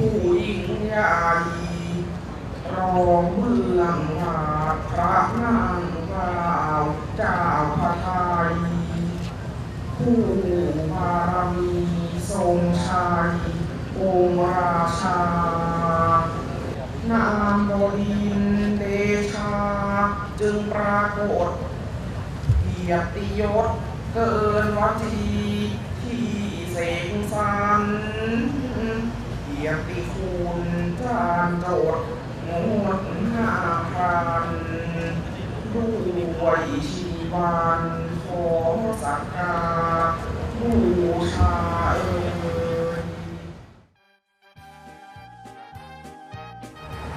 ผู้ยิ่งใหญ่รองเมืองหาดพระนั่งเกล้าวเจ้าพระไทยผู้บารมีทรงชัยองค์ราชา นามบดินเดชา จึงปรากฏเกียรติยศเกินวัทีที่เสงสรร กียรติคุณจานโจดงดห้าพันด้วยชีวันขอสักการบูชาเอ่ย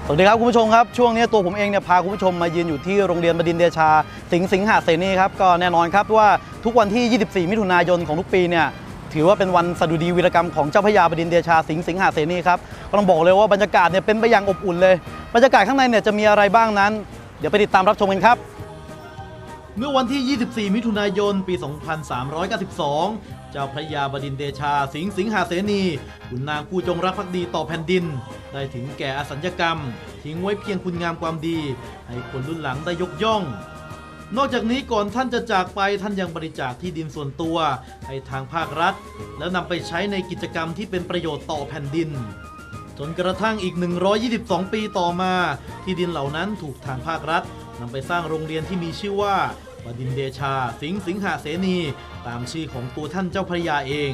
สวัสดีครับคุณผู้ชมครับ ช่วงนี้ตัวผมเองเนี่ยพาคุณผู้ชมมายืนอยู่ที่โรงเรียนบดินเดชา สิงห์สิงหาเสนีครับ ก็แน่นอนครับว่าทุกวันที่ 24 มิถุนายนของทุกปีเนี่ย ถือว่าเป็นวันสดุดีวีรกรรมของเจ้าพระยาบดินเดชาสิงห์สิงหาเสนีครับก็ต้องบอกเลยว่าบรรยากาศเนี่ยเป็นไปอย่างอบอุ่นเลย บรรยากาศข้างในเนี่ยจะมีอะไรบ้างนั้น เดี๋ยวไปติดตามรับชมกันครับ เมื่อวันที่ 24 มิถุนายน ปี 2392 เจ้าพระยาบดินเดชาสิงห์สิงหาเสนีขุนนางผู้จงรักภักดีต่อแผ่นดิน ได้ถึงแก่อสัญญกรรม ทิ้งไว้เพียงคุณงามความดี ให้คนรุ่นหลังได้ยกย่อง นอกจากนี้ก่อนท่านจะจากไปท่านยังบริจาคที่ดินส่วนตัว ให้ทางภาครัฐ แล้วนำไปใช้ในกิจกรรมที่เป็นประโยชน์ต่อแผ่นดิน จนกระทั่งอีก 122 ปีต่อมา ที่ดินเหล่านั้นถูกทางภาครัฐนำไปสร้างโรงเรียนที่มีชื่อว่าบดินเดชา สิงห์สิงหาเสนี ตามชื่อของตัวท่านเจ้าพระยาเอง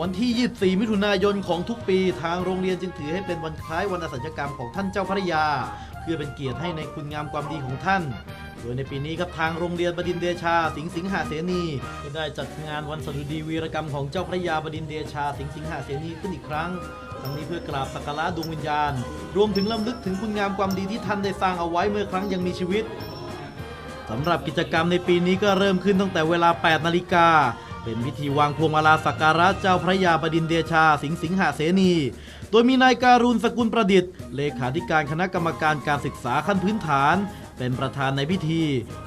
วันที่ 24 มิถุนายนของทุกปี ทางโรงเรียนจึงถือให้เป็นวันคล้ายวันอสัญกรรมของท่านเจ้าพระยา เพื่อเป็นเกียรติให้ในคุณงามความดีของท่าน โดยในปีนี้ครับทางโรงเรียนบดินเดชา สิงห์สิงหาเสนีได้จัดงานวันสดุดีวีรกรรมของเจ้าพระยาบดินเดชา สิงห์สิงหาเสนีขึ้นอีกครั้งทั้งนี้เพื่อกราบสักการะดวงวิญญาณ รวมถึงลำลึกถึงคุณงามความดีที่ท่านได้สร้างเอาไว้เมื่อครั้งยังมีชีวิตสำหรับกิจกรรมในปีนี้ก็เริ่มขึ้นตั้งแต่เวลา 8 นาฬิกา เป็นพิธีวางพวงมาลาสักการะเจ้าพระยาบดินเดชา สิงห์สิงหาเสนี โดยมีนายการุณสกุลประดิษฐ์ เลขาธิการคณะกรรมการการศึกษาขั้นพื้นฐาน เป็นประธานในพิธี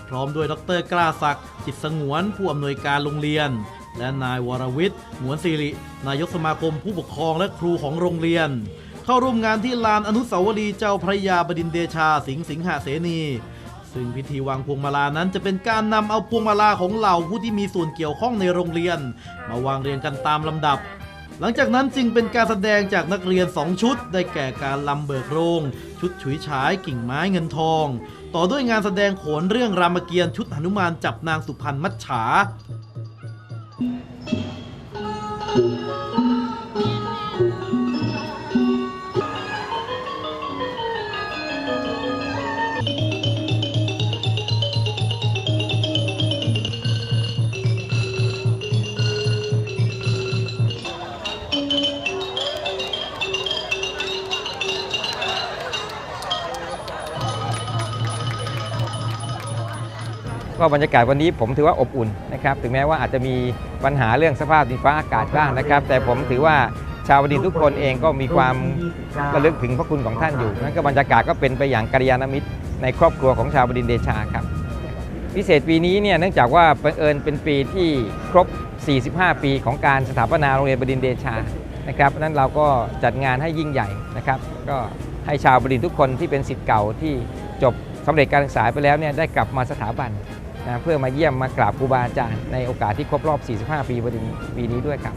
พร้อมด้วยดรกล้าศักดิ์จิตสงวน ผู้อำนวยการโรงเรียน และนายวรวิทย์หงวนสิริ นายกสมาคมผู้ปกครองและครูของโรงเรียน เข้าร่วมงานที่ลานอนุสาวรีย์เจ้าพระยาบดินเดชาสิงห์สิงหาเสนีซึ่งพิธีวางพวงมาลานั้นจะเป็นการนำเอาพวงมาลาของเหล่าผู้ที่มีส่วนเกี่ยวข้องในโรงเรียน มาวางเรียงกันตามลำดับ หลังจากนั้นจึงเป็นการแสดงจากนักเรียน 2 ชุด ได้แก่การลำเบิกโรง ชุดฉุยฉายกิ่งไม้เงินทอง ต่อด้วยงานแสดงโขนเรื่องรามเกียรติ์ชุดหนุมานจับนางสุพรรณมัจฉา ก็บรรยากาศวันนี้ผมถือว่าอบอุ่นนะครับถึงแม้ว่าอาจจะมีปัญหาเรื่องสภาพดินฟ้าอากาศบ้างนะครับ แต่ผมถือว่าชาวบดินทุกคนเองก็มีความระลึกถึงพระคุณของท่านอยู่นั่นก็บรรยากาศก็เป็นไปอย่างกัลยาณมิตรในครอบครัวของชาวบดินเดชาครับพิเศษปีนี้เนี่ยเนื่องจากว่าบังเอิญเป็นปีที่ครบ 45 ปีของการสถาปนาโรงเรียนบดินเดชานะครับนั้นเราก็จัดงานให้ยิ่งใหญ่นะครับก็ให้ชาวบดินทุกคนที่เป็นสิทธิ์เก่าที่จบสำเร็จการศึกษาไปแล้วเนี่ยได้กลับมาสถาบัน นะเพื่อมาเยี่ยมมากราบครูบาอาจารย์ในโอกาสที่ครบรอบ 45 ปีบดินทร์ปีนี้ด้วยครับ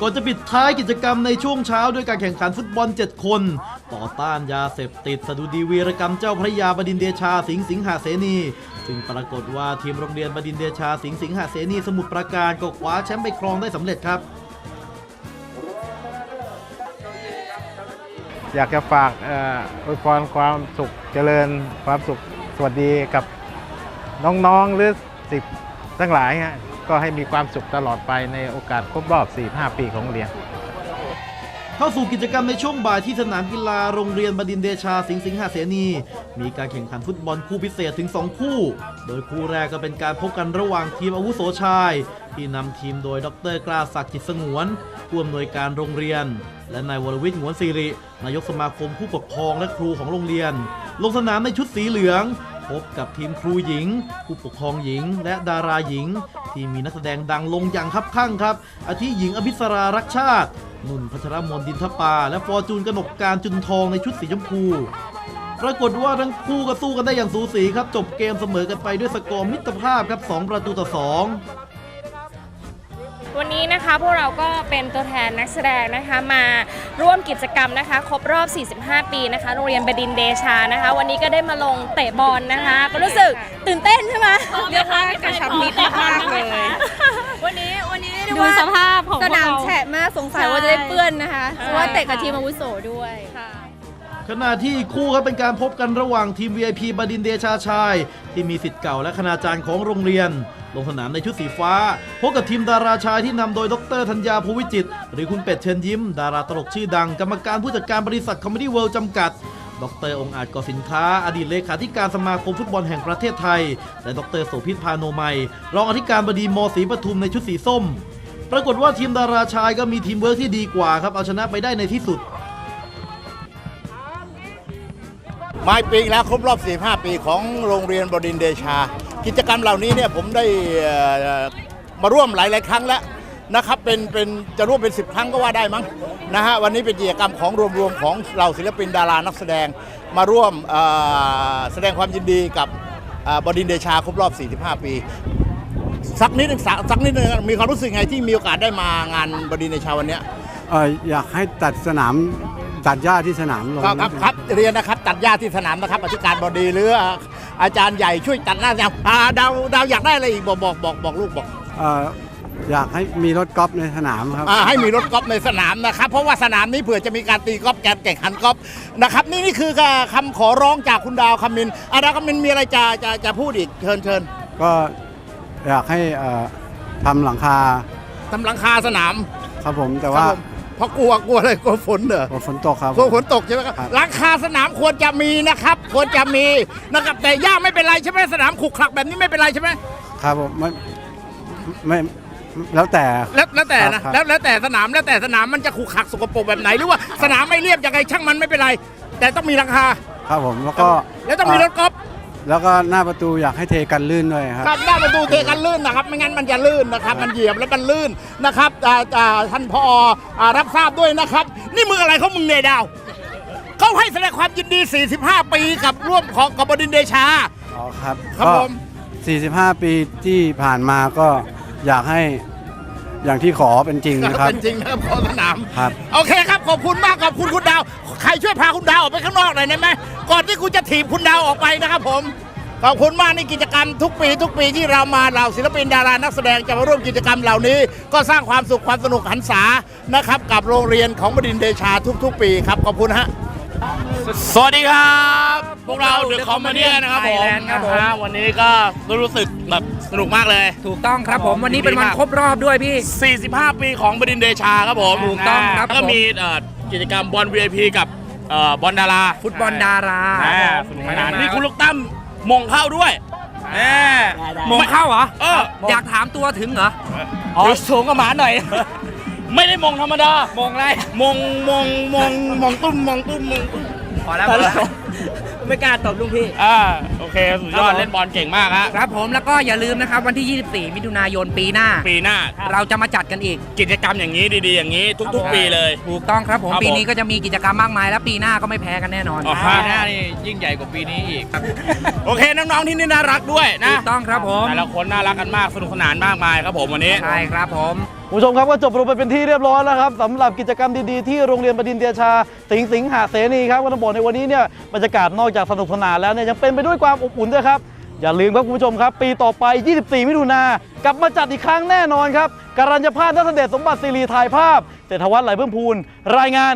ก่อนจะปิดท้ายกิจกรรมในช่วงเช้าด้วยการแข่งขันฟุตบอล 7 คน ต่อต้านยาเสพติดสดุดีวีรกรรมเจ้าพระยาบดินทร์เดชาสิงห์สิงหาเสนีซึ่งปรากฏว่าทีมโรงเรียนบดินทร์เดชาสิงห์สิงหาเสนีสมุทรปราการก็คว้าแชมป์ไปครองได้สำเร็จครับ อยากจะฝากเอ่ออวยพรความสุขเจริญความสุขสวัสดีกับ น้องๆหรือสิบทั้งหลายฮะก็ให้มีความสุขตลอดไปในโอกาสครบรอบ 45 ปีของโรงเรียน เข้าสู่กิจกรรมในช่วงบ่ายที่สนามกีฬาโรงเรียนบดินเดชาสิงห์สิงหาเสนี มีการแข่งขันฟุตบอลคู่พิเศษถึง 2 คู่ โดยคู่แรกก็เป็นการพบกันระหว่างทีมอาวุโสชาย ที่นำทีมโดยดรกล้าศักดิ์จิตสงวนผู้อำนวยการโรงเรียน และนายวรวิทย์หงวนสิรินายกสมาคมผู้ปกครองและครูของโรงเรียน ลงสนามในชุดสีเหลือง พบกับทีมครูหญิง ผู้ปกครองหญิง และดาราหญิง ที่มีนักแสดงดังลงอย่างคับข้างครับ อาทิหญิงอภิสรารักชาติ นุ่นพัชรมนดินทปา และฟอร์จูนกนกการจุนทองในชุดสีชมพูปรากฏว่าทั้งคู่ก็สู้กันได้อย่างสูสีครับ จบเกมเสมอกันไปด้วยสกอร์มิตรภาพครับ 2 ประตูต่อ 2 วันนี้นะคะพวกเราก็เป็นตัวแทนนักแสดงนะคะมาร่วมกิจกรรมนะคะครบรอบ 45 ปีนะคะโรงเรียนบดินทร์เดชานะคะ วันนี้ก็ได้มาลงเตะบอลนะคะ ก็รู้สึกตื่นเต้นใช่ไหมเรียกว่ากระชับมิตรมากๆเลย วันนี้วันนี้เรียกดูว่าสภาพของสนามพวกเรแฉะมากสงสัยว่าจะได้เปื้อนนะคะเพราะว่าเตะกับทีมอาวุโสด้วยขณะที่คู่ครับเป็นการพบกันระหว่างทีม VIP บดินทร์เดชาชาย ที่มีสิทธิ์เก่าและคณาจารย์ของโรงเรียน ลงสนามในชุดสีฟ้า พบกับทีมดาราชายที่นำโดยดรธัญญาภูวิจิต หรือคุณเป็ดเชิญยิ้ม ดาราตลกชื่อดัง กรรมการผู้จัดการบริษัทคอมเมดี้เวิลด์จำกัดดรองค์อาจก่อสินค้า อดีตเลขาธิการสมาคมฟุตบอลแห่งประเทศไทย และดรโสภิตพาโนมัยรองอธิการบดีมศรีปทุมในชุดสีส้ม ปรากฏว่าทีมดาราชายก็มีทีมเวิร์กที่ดีกว่าครับ เอาชนะไปได้ในที่สุด มาปีอีกแล้วครบรอบ 45 ปีของโรงเรียนบดินเดชา กิจกรรมเหล่านี้เนี่ยผมได้มาร่วมหลาย ๆ ครั้งแล้วนะครับเป็นเป็นจะร่วมเป็น 10 ครั้งก็ว่าได้มั้งนะฮะวันนี้เป็นกิจกรรมของรวม ๆ ของเหล่าศิลปินดารานักแสดงมาร่วมแสดงความยินดีกับบดินเดชาครบรอบ 45 ปี สักนิดหนึงสักนิดหนึงมีความรู้สึกไงที่มีโอกาสได้มางานบดินเดชาวันเนี้ยอยากให้ตัดสนาม ตัดหญ้าที่สนามลงครับครับครับเรียนนะครับตัดหญ้าที่สนามนะครับอธิการบดีหรืออาจารย์ใหญ่ช่วยตัดหน้าสนามอ่าดาวดาวอยากได้อะไรอีกบอกบอกบอกบอกลูกบอกเอ่ออยากให้มีรถกอล์ฟในสนามครับอ่าให้มีรถกอล์ฟในสนามนะครับ เพราะว่าสนามนี้เผื่อจะมีการตีกอล์ฟการแข่งขันกอล์ฟนะครับนี่นี่คือคำขอร้องจากคุณดาวคำมินอาดาวคำมินมีอะไรจะจะจะพูดอีกเชิญเชิญก็อยากให้เอ่อทำหลังคาทำหลังคาสนามครับผมแต่ว่าครับผม เพราะกลัวกลัวอะไรกลัวฝนเหรอกลัวฝนตกครับ กลัวฝนตกใช่ไหมครับครับ หลังคาสนามควรจะมีนะครับ ควรจะมีนะครับแต่หญ้าไม่เป็นไรใช่ไหมสนามขรุขระแบบนี้ไม่เป็นไรใช่ไหมครับผมไม่ไม่แล้วแต่ แล้วแล้วแต่นะ ครับ แล้วแล้วแต่สนามแล้วแต่สนามมันจะขรุขระสกปรกแบบไหนหรือว่าสนามไม่เรียบยังไงช่างมันไม่เป็นไร แต่ต้องมีหลังคา ครับผมแล้วก็แล้วต้องมีรถกอล์ฟ แล้วก็หน้าประตูอยากให้เทกันลื่นด้วยครับ ครับหน้าประตูเทกันลื่นนะครับ ไม่งั้นมันจะลื่นนะครับ มันเหยียบแล้วมันลื่นนะครับอ่าอ่าท่านพออ่ารับทราบด้วยนะครับ นี่มึงอะไรเขามึงเนยดาว เขาให้แสดงความยินดี 45 ปีกับร่วมของกับบดินทร์เดชา อ๋อครับครับก็ผม 45 ปีที่ผ่านมาก็อยากให้อย่างที่ขอเป็นจริงนะครับ เป็นจริงนะครับขอสนาม ครับ โอเคครับ ขอบคุณมากขอบคุณคุณ ดาว ใครช่วยพาคุณดาวออกไปข้างนอกหน่อยได้ไหมก่อนที่คุณจะถีบคุณดาวออกไปนะครับผมขอบคุณมากในกิจกรรมทุกปี ทุกปีที่เรามาเหล่าศิลปินดารานักแสดงจะมาร่วมกิจกรรมเหล่านี้ ก็สร้างความสุขความสนุกหันษานะครับ กับโรงเรียนของบดินทร์เดชาทุก ๆ ปีครับขอบคุณฮะสวัสดีครับ พวกเราเดอะคอมเมดี้นะครับผม Thailand ครับผม นะฮะวันนี้ก็รู้สึกแบบสนุกมากเลย ถูกต้องครับผมวันนี้เป็นวันครบรอบด้วยพี่ 45 ปีของบดินทร์เดชาครับผมถูกต้องครับแล้วก็ผม มีเอ่อ กิจกรรมบอล VIP กับเอ่อบอลดาราฟุตบอลดาราอ่าสนุกสนานนี่คุณลูกตั้มมงเข้าด้วยแหมมงเข้าเหรอ เอออยากถามตัวถึงเหรอ อ๋อสูงกับหมาหน่อย ไม่ได้มงธรรมดามงอะไรมงมงมงมงตุ้มมงตุ้มมงตุ้ม พอแล้วพอแล้ว ไม่กล้าตบลุงพี่ อ่าโอเคสุดยอครัดบผมเล่นบอลเก่งมากฮะครับผมแล้วก็อย่าลืมนะครับวันที่ 24 มิถุนายนปีหน้า ปีหน้า เราจะมาจัดกันอีก กิจกรรมอย่างนี้ดีๆ อย่างนี้ ทุก ๆ ปีเลย ถูกต้องครับผมครับผมปีนี้ก็จะมีกิจกรรมมากมาย แล้วปีหน้าก็ไม่แพ้กันแน่นอนอ๋อฮะปีหน้านี่ยิ่งใหญ่กว่าปีนี้อีกโอเคน้องๆที่นี่น่ารักด้วยนะถูกต้องครับผมแต่ละคนน่ารักกันมากสนุกสนานมากมายครับผมวันนี้ใช่ครับผม คุณผู้ชมครับก็จบลงไปเป็นที่เรียบร้อยแล้วครับสำหรับกิจกรรมดีๆที่โรงเรียนบดินทรเดชา สิงห์สิงหาเสนีครับก็ต้องบอกในวันนี้เนี่ยบรรยากาศนอกจากสนุกสนานแล้วเนี่ยยังเป็นไปด้วยความอบอุ่นด้วยครับอย่าลืมครับคุณผู้ชมครับ ปีต่อไป 24 มิถุนากลับมาจัดอีกครั้งแน่นอนครับการัญญาภาพนักแสดงสมบัติศิริถ่ายภาพเศรษฐวัฒน์ไหลเพิ่มพูนรายงาน